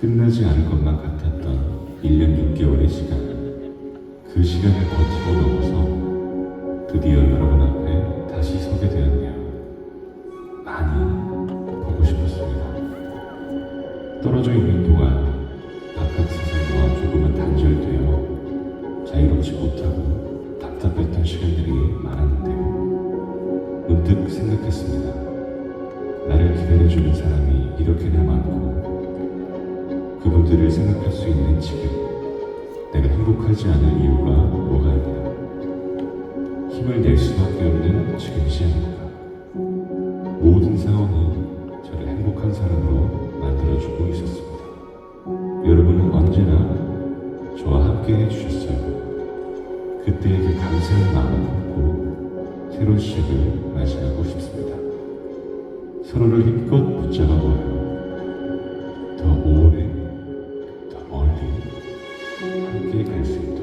끝나지 않을 것만 같았던 1년 6개월의 시간. 그 시간을 버티고 넘어서 드디어 여러분 앞에 다시 서게 되었네요. 많이 보고 싶었습니다. 떨어져 있는 동안 바깥 세상과 조금은 단절되어 자유롭지 못하고 답답했던 시간들이 많았는데요. 문득 생각했습니다. 나를 기다려주는 사람이 이렇게나 많고 그분들을 생각할 수 있는 지금 내가 행복하지 않을 이유가 뭐가 있나 힘을 낼 수밖에 없는 지금이지 않을까 모든 상황이 저를 행복한 사람으로 만들어주고 있었습니다. 여러분은 언제나 저와 함께 해주셨어요. 그때의 그 감사의 마음을 품고 새로운 시작을 맞이하고 싶습니다. 서로를 힘껏 붙잡아 보아요. 함께 갈 수 있도록